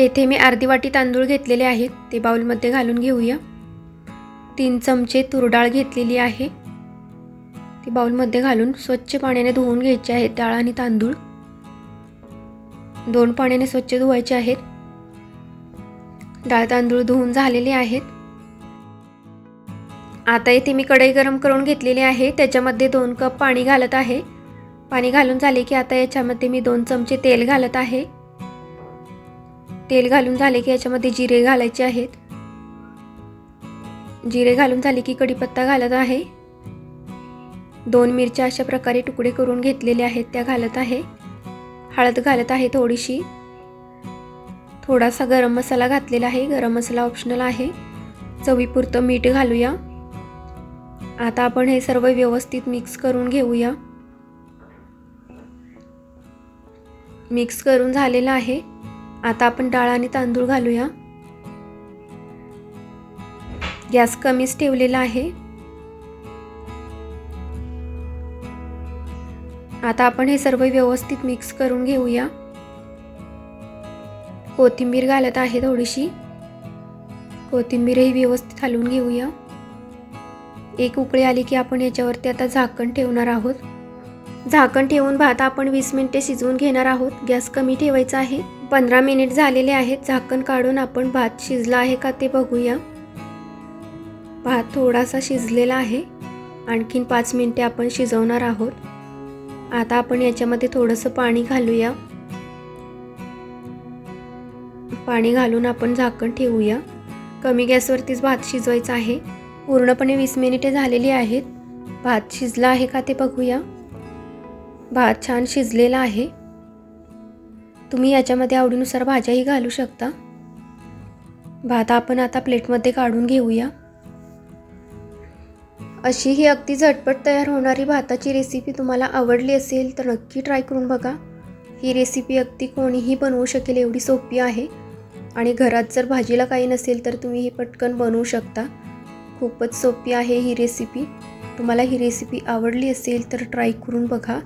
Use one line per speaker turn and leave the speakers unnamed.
येथे मी अर्धी वाटी तांदूळ घेतलेले आहेत ते बाउलमध्ये घालून घेऊया. तीन चमचे तुरडाळ घेतलेली आहे. ती बाऊलमध्ये घालून स्वच्छ पाण्याने धुवून घ्यायची आहेत डाळ आणि तांदूळ. दोन पाण्याने स्वच्छ धुवायचे आहेत. डाळ तांदूळ धुवून झालेले आहेत. आता इथे मी कढई गरम करून घेतलेली आहे. त्याच्यामध्ये दोन कप पाणी घालत आहे. पाणी घालून झाले की आता याच्यामध्ये मी दोन चमचे तेल घालत आहे. तेल घालून झाले की याच्यामध्ये जिरे घालायचे आहेत. जिरे घालून झाले की कढीपत्ता घालत आहे. दोन मिरच्या अशा प्रकारे तुकडे करून घेतलेले आहेत त्या घालत आहे. हळद घालत आहे थोडीशी. थोडासा गरम मसाला घातलेला आहे गरम मसाला ऑप्शनल आहे. चवीपुरतं मीठ घालूया. आता आपण हे सर्व व्यवस्थित मिक्स करून घेऊया. मिक्स करून झालेलं आहे. आता आपण डाळ आणि तांदूळ घालूया. गॅस कमीच ठेवलेला आहे. आता आपण हे सर्व व्यवस्थित मिक्स करून घेऊया. कोथिंबीर घालत आहे थोडीशी. कोथिंबीरही व्यवस्थित हलवून घेऊया. एक उकळी आली की आपण याच्यावरती आता झाकण ठेवणार आहोत. झाकण ठेवून भात आपण वीस मिनिटे शिजवून घेणार आहोत. गॅस कमी ठेवायचा आहे. पंधरा मिनिट झालेले आहेत. झाकण काढून आपण भात शिजला आहे का ते बघूया. भात थोडासा शिजलेला आहे. आणखीन पाच मिनिटे आपण शिजवणार आहोत. आता आपण याच्यामध्ये थोडंसं पाणी घालूया. पाणी घालून आपण झाकण ठेवूया. कमी गॅसवरतीच भात शिजवायचा आहे. पूर्णपणे वीस मिनिटे झालेली आहेत. भात शिजला आहे का ते बघूया. भात छान शिजलेला आहे. तुम्ही याच्यामध्ये आवडीनुसार भाज्याही घालू शकता. भात आपण आता प्लेटमध्ये काढून घेऊया. अशी ही अगदी झटपट तयार होणारी भाताची रेसिपी तुम्हाला आवडली असेल तर नक्की ट्राय करून बघा. ही रेसिपी अगदी कोणीही बनवू शकेल एवढी सोपी आहे. आणि घरात जर भाजीला काही नसेल तर तुम्ही ही पटकन बनवू शकता. खूपच सोपी आहे ही रेसिपी तुम्हाला ही रेसिपी आवडली असेल तर ट्राय करून बघा.